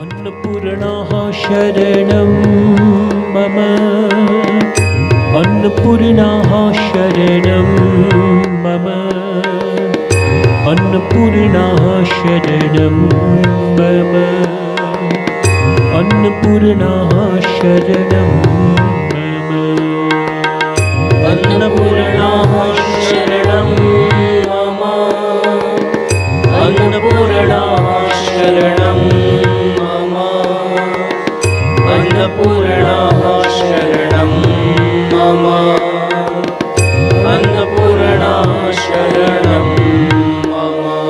अन्नपूर्णाः शरणं मम। अन्नपूर्णाः शरणं मम। अन्नपूर्णाः शरणं मम। अन्नपूर्णाः शरणं मम। अन्नपूर्णाः शरणं मम। अन्नपूर्णाः शरणं मम। अन्नपूर्णाः शरणं मम। अन्नपूर्णाः शरणं मम।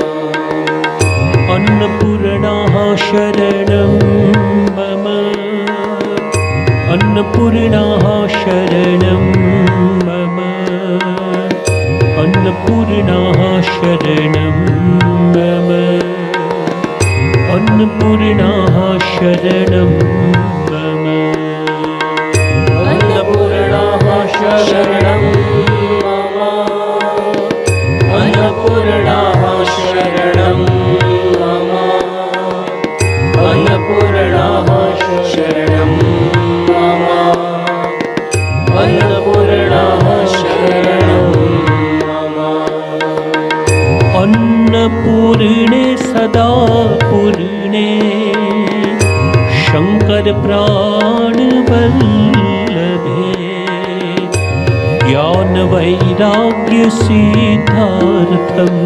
अन्नपूर्णाः शरणं मम। अन्नपूर्णाः शरणं मम। अन्नपूर्णाः शरणं मम अन्नपूर्णाः शरणं मम। अन्नपूर्णाः शरणं मम। अन्नपूर्णाः शरणं मम। अन्नपूर्णाः शरणं ज्ञानवैराग्यसिद्धार्थम्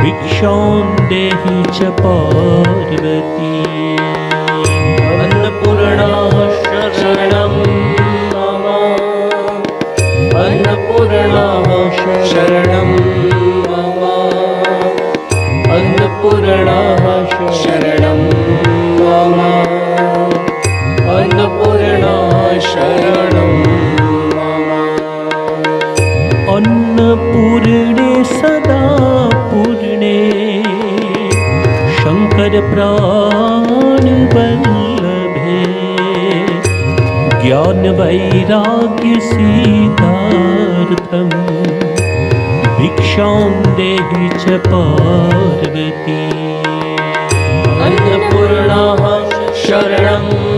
भिक्षां देहि च पार्वती। अन्नपूर्णाः शरणं मम अन्नपूर्णाः शरणं मम अन्नपूर्णाः शरणं मम अन्नपूर्णाः शरणं ज्ञानवैराग्यसीतार्थम् भिक्षां देहि च पार्वती। अन्नपूर्णाः शरणं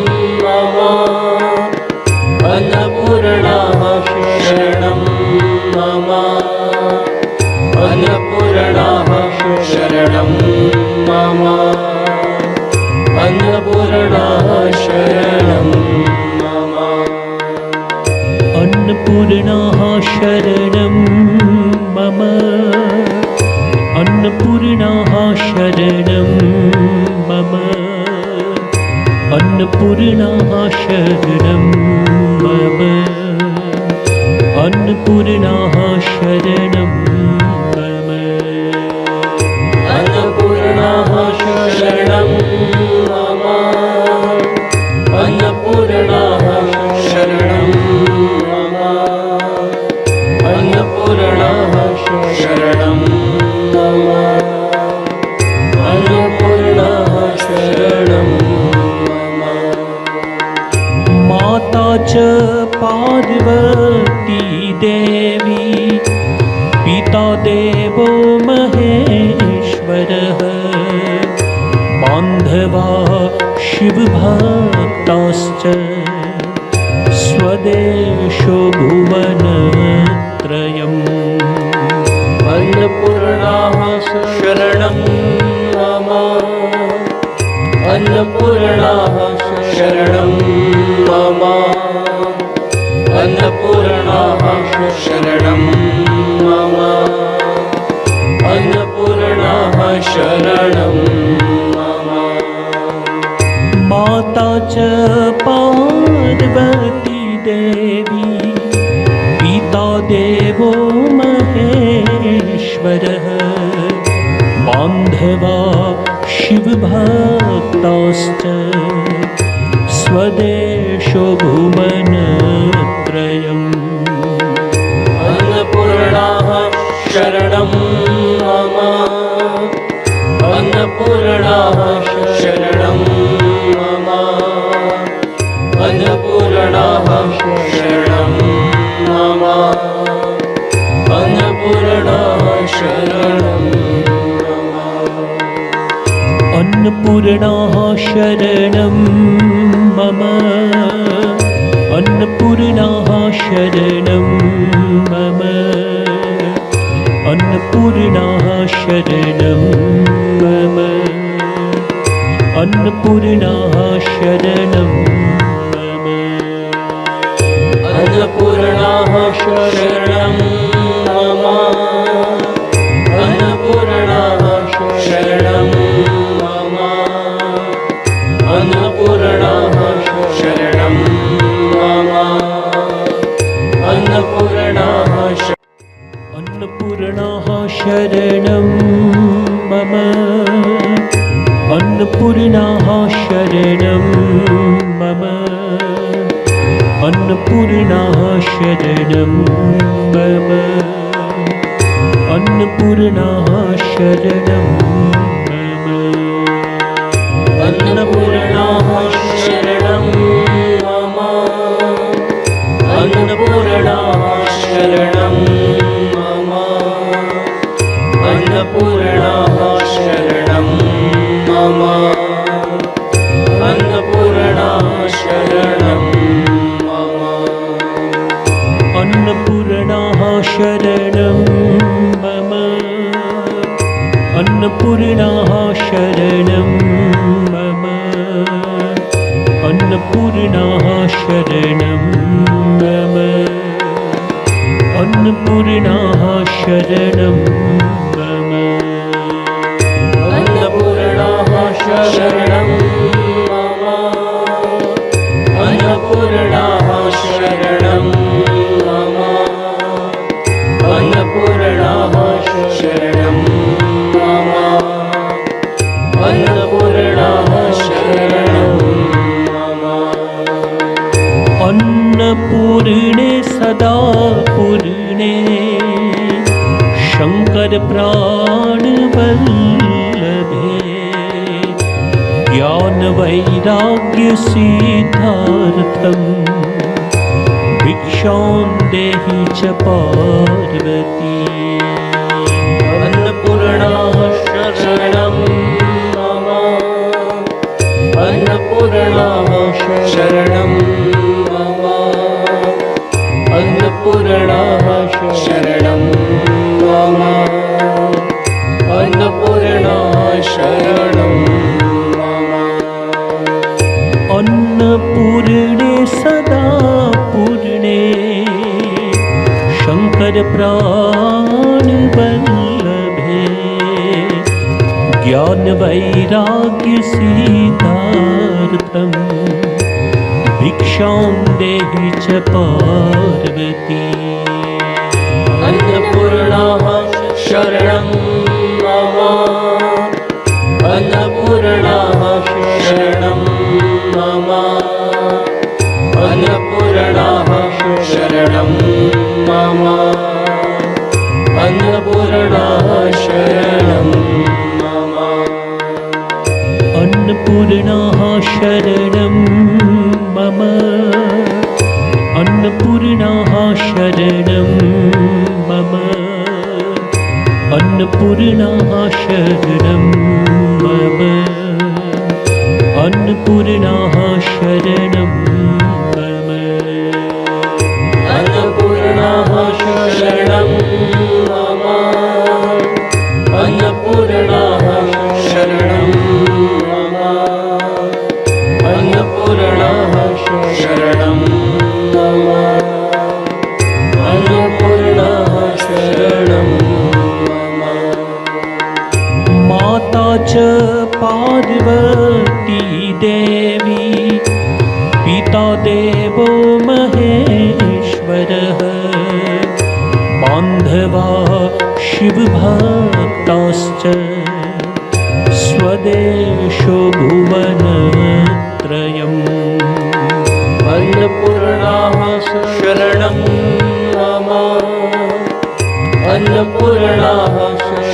शरणं मम अन्नपूर्णाः शरणं मम अन्नपूर्णाः शरणं मम अन्नपूर्णाः स्वदेशो भुवनत्रयम् अन्नपूर्णाः शरणं मम। अन्नपूर्णाः शरणं शरणं मम। अन्नपूर्णाः अन्नपूर्णाः शरणं मम। अन्नपूर्णाः शरणं मम। अन्नपूर्णाः शरणं मम। अन्नपूर्णाः शरणं अन्नपूर्णाः शरणं मम। अन्नपूर्णाः शरणं मम। अन्नपूर्णाः शरणं मम अन्नपूर्णाः शरणं अन्नपूर्णे सदा पूर्णे शङ्कर प्राणवल्लभे अन्नपूर्णाः शरणं मम। अन्नपूर्णाः शरणं मम। अन्नपूर्णे सदा पूर्णे शङ्कर प्राणवल्लभे ज्ञानवैराग्यसीतार्थम् च पार्वती। अन्नपूर्णाः शरणं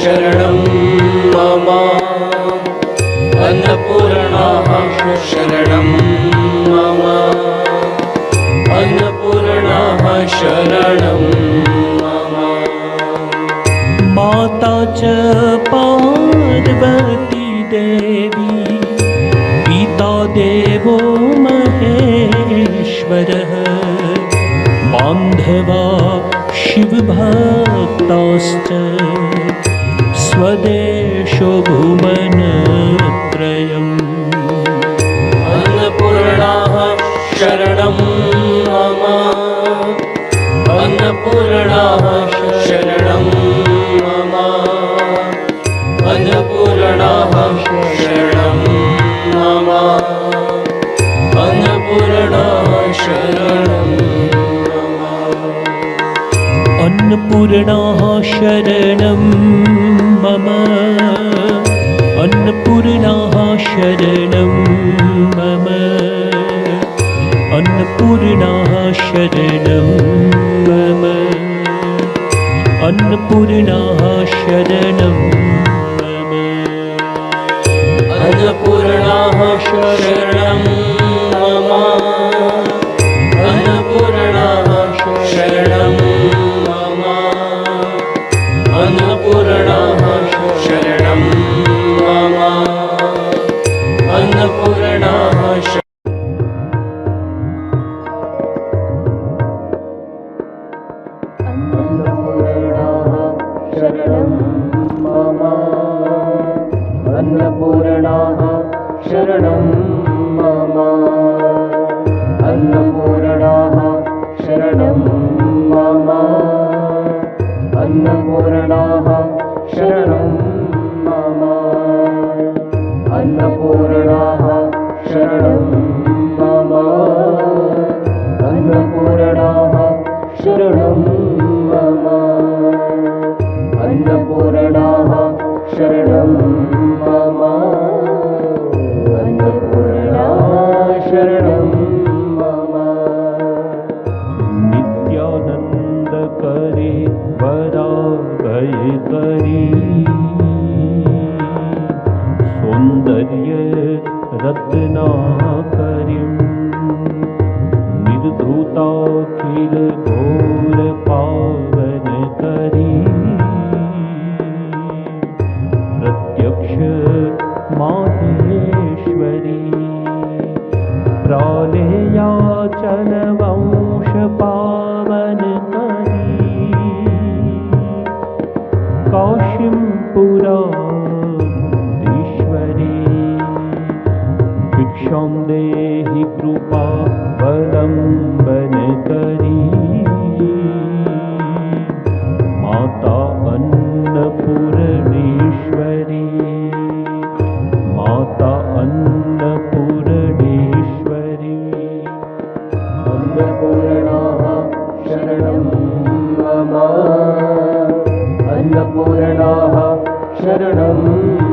शरणं मम अन्नपूर्णाः शरणं मम अन्नपूर्णाः शरणं मम। माता च पार्वती देवी पिता देवो महेश्वरः बान्धवा शिवभक्ताश्च स्वदेशो भुवनत्रयम् अन्नपूर्णाः शरणं मम। अन्नपूर्णाः शरणः अन्नपूर्णाः शरणं मम। अन्नपूर्णाः शरणं मम। अन्नपूर्णाः शरणं मम। अन्नपूर्णाः शरणं मम। अन्नपूर्णाः शरणम् पूर्णा शरणं मम अन्नपूर्ण माहेश्वरी प्रादेयाचलवंशपावनमी काशिं पुराश्वरी भिक्षां देहि कृपा बलम् पूरणाः शरणम्।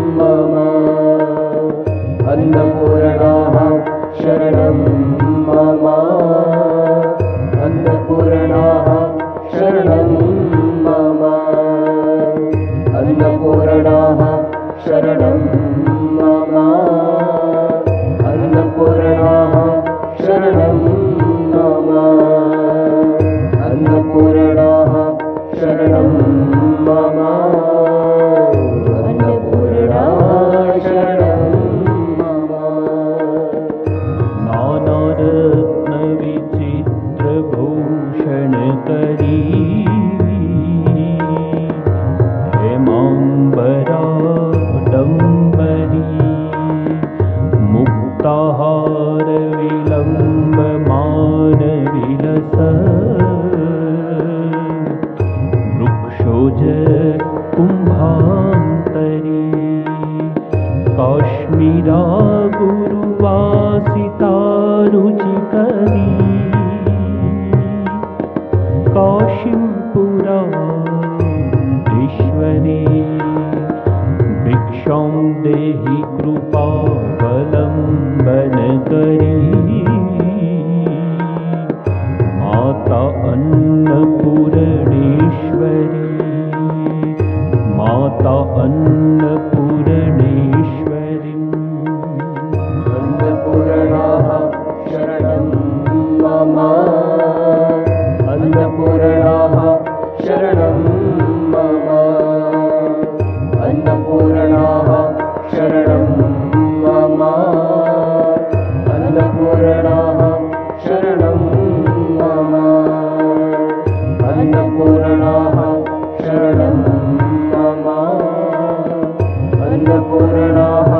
पूर्णाः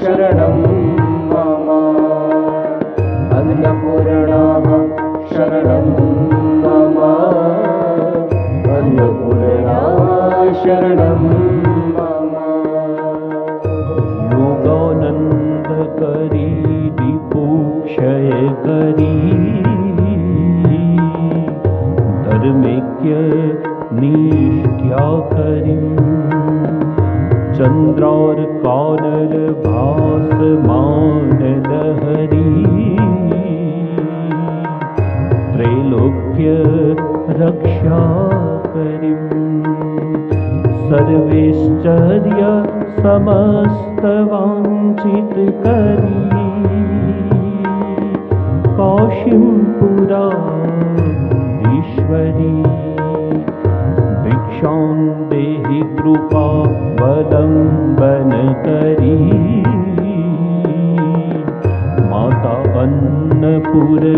शरणम्। सर्वेश्चर्य समस्त वाञ्छित करी काशीं पुरा ईश्वरी भिक्षां देहि कृपा वलम्बन करी माता अन्नपूर्णेश्वरी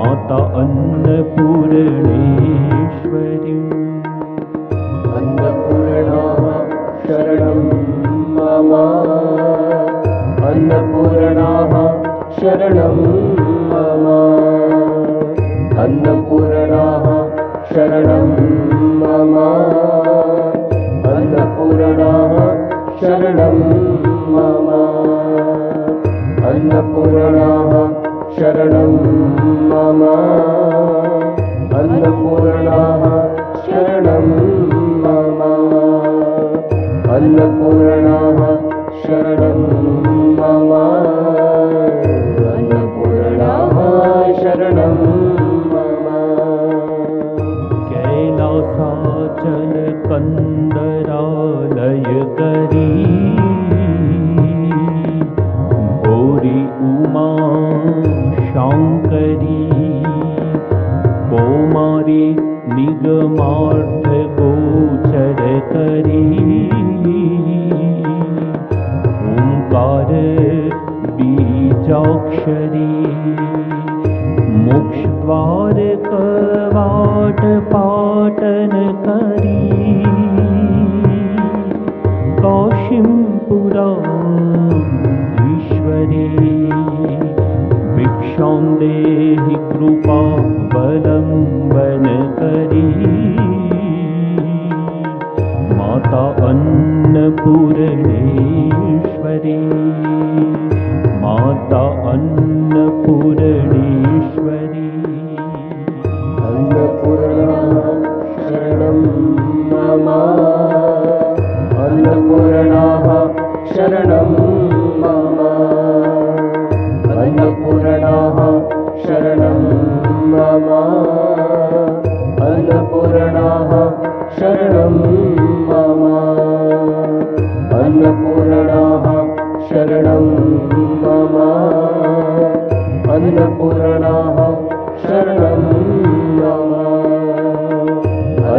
माता अन्नपूर्णेश्वरी। अन्नपूर्णा शरणं मम। अन्नपूर्णाः शरणं मम। अन्नपूर्णाः शरणं मम। अन्नपूर्णाः शरणं मम। अन्नपूर्णाः शरणं मम अन्नपूर्णाः शरणं मम अन्नपूर्णाः शरणं मम अन्नपूर्णेश्वरी। माता अन्नपूर्णेश्वरी। अन्नपूर्णा शरणं मम अन्नपूर्णाः शरणं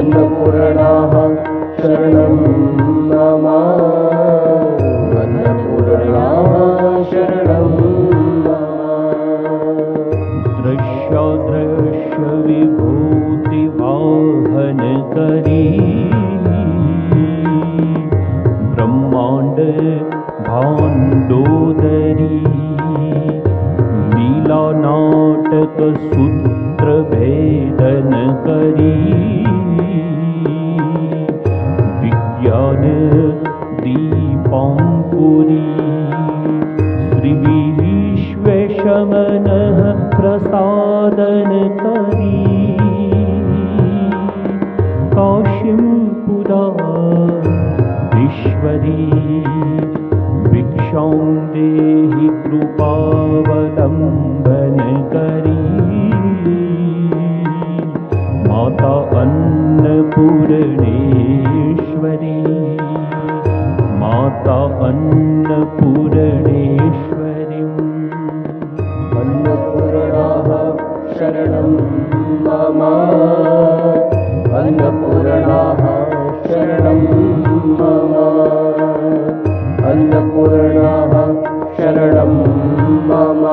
अन्नपूर्णाः शरणं मम अन्नपूर्णाः शरणं मम दृश्यादृश्य विभूतिवाहन करी ब्रह्माण्ड भाण्डोदरी। लीला दीपाङ्कुरी श्रीविश्वेशमनः प्रसादन शरणं मम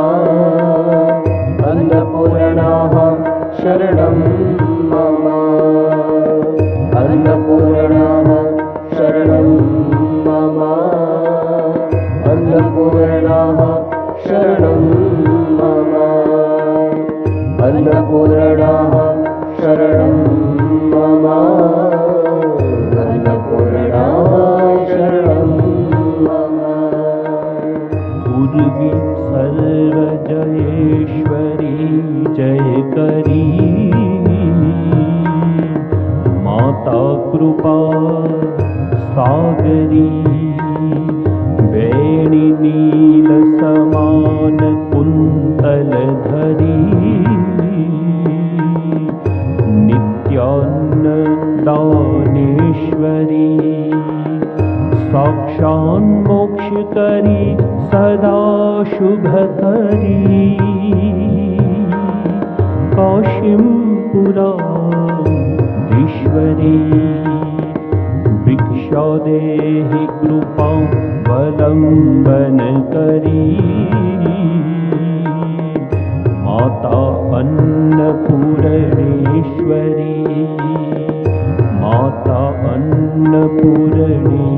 ेणी नीलसमानकुन्तलधरी नित्यान्न दानेश्वरी साक्षान् मोक्षकरि सदाशुभकरि काशिं पुरा ईश्वरी भिक्षादेहि कृपां वलम्बन करी माता अन्नपूरणेश्वरी। माता अन्नपूरणेश्वरी